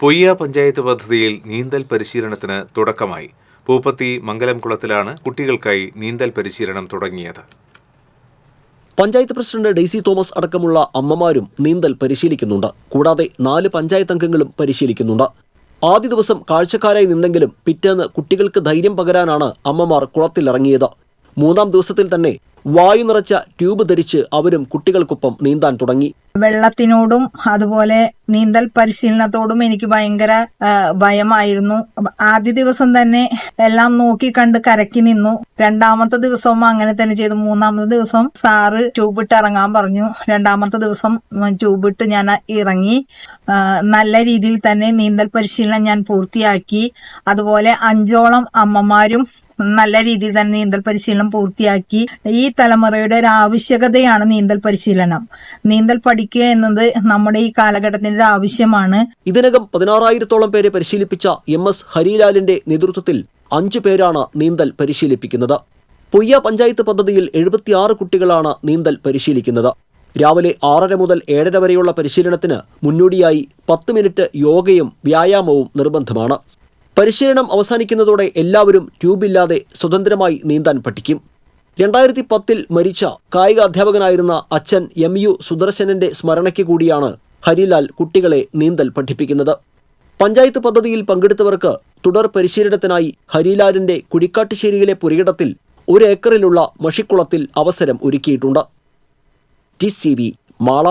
പൊയ്യ പഞ്ചായത്ത് പദ്ധതിയിൽ നീന്തൽ പരിശീലനത്തിന് തുടക്കമായി. പൂപ്പത്തി മംഗലം കുളത്തിലാണ് കുട്ടികൾക്കായി നീന്തൽ പരിശീലനം തുടങ്ങിയത്. പഞ്ചായത്ത് പ്രസിഡന്റ് ഡെയ്സി തോമസ് അടക്കമുള്ള അമ്മമാരും നീന്തൽ പരിശീലിക്കുന്നുണ്ട്. കൂടാതെ നാല് പഞ്ചായത്ത് അംഗങ്ങളും പരിശീലിക്കുന്നുണ്ട്. ആദ്യ ദിവസം കാഴ്ചക്കാരായി നിന്നെങ്കിലും പിറ്റേന്ന് കുട്ടികൾക്ക് ധൈര്യം പകരാനാണ് അമ്മമാർ കുളത്തിലിറങ്ങിയത്. മൂന്നാം ദിവസത്തിൽ തന്നെ വായു നിറച്ച ട്യൂബ് ധരിച്ച് അവരും കുട്ടികൾക്കൊപ്പം നീന്താൻ തുടങ്ങി. വെള്ളത്തിനോടും അതുപോലെ നീന്തൽ പരിശീലനത്തോടും എനിക്ക് ഭയങ്കര ഭയമായിരുന്നു. ആദ്യ ദിവസം തന്നെ എല്ലാം നോക്കി കണ്ട് കരക്കി നിന്നു. രണ്ടാമത്തെ ദിവസവും അങ്ങനെ തന്നെ ചെയ്തു. മൂന്നാമത്തെ ദിവസം സാറ് ട്യൂബിട്ട് ഇറങ്ങാൻ പറഞ്ഞു. രണ്ടാമത്തെ ദിവസം ട്യൂബിട്ട് ഞാൻ ഇറങ്ങി. നല്ല രീതിയിൽ തന്നെ നീന്തൽ പരിശീലനം ഞാൻ പൂർത്തിയാക്കി. അതുപോലെ അഞ്ചോളം അമ്മമാരും നല്ല രീതിയിൽ തന്നെ നീന്തൽ പരിശീലനം പൂർത്തിയാക്കി. ഈ തലമുറയുടെ ഒരു ആവശ്യകതയാണ് നീന്തൽ പരിശീലനം. നീന്തൽ പഠിക്കുക എന്നത് നമ്മുടെ ഈ കാലഘട്ടത്തിന്റെ ആവശ്യമാണ്. ഇതിനകം പതിനാറായിരത്തോളം പേരെ പരിശീലിപ്പിച്ച എം എസ് ഹരിലാലിന്റെ നേതൃത്വത്തിൽ അഞ്ചു പേരാണ് നീന്തൽ പരിശീലിപ്പിക്കുന്നത്. പൊയ്യ പഞ്ചായത്ത് പദ്ധതിയിൽ എഴുപത്തിയാറ് കുട്ടികളാണ് നീന്തൽ പരിശീലിക്കുന്നത്. രാവിലെ ആറര മുതൽ ഏഴര വരെയുള്ള പരിശീലനത്തിന് മുന്നോടിയായി പത്ത് മിനിറ്റ് യോഗയും വ്യായാമവും നിർബന്ധമാണ്. പരിശീലനം അവസാനിക്കുന്നതോടെ എല്ലാവരും ട്യൂബില്ലാതെ സ്വതന്ത്രമായി നീന്താൻ പഠിക്കും. രണ്ടായിരത്തി പത്തിൽ മരിച്ച കായിക അധ്യാപകനായിരുന്ന അച്ഛൻ എം യു സുദർശനന്റെ സ്മരണയ്ക്ക് കൂടിയാണ് ഹരിലാൽ കുട്ടികളെ നീന്തൽ പഠിപ്പിക്കുന്നത്. പഞ്ചായത്ത് പദ്ധതിയിൽ പങ്കെടുത്തവർക്ക് തുടർ പരിശീലനത്തിനായി ഹരിലാലിന്റെ കുഴിക്കാട്ടുശ്ശേരിയിലെ പുരയിടത്തിൽ ഒരു ഏക്കറിലുള്ള മഷിക്കുളത്തിൽ അവസരം ഒരുക്കിയിട്ടുണ്ട്. T C V Mala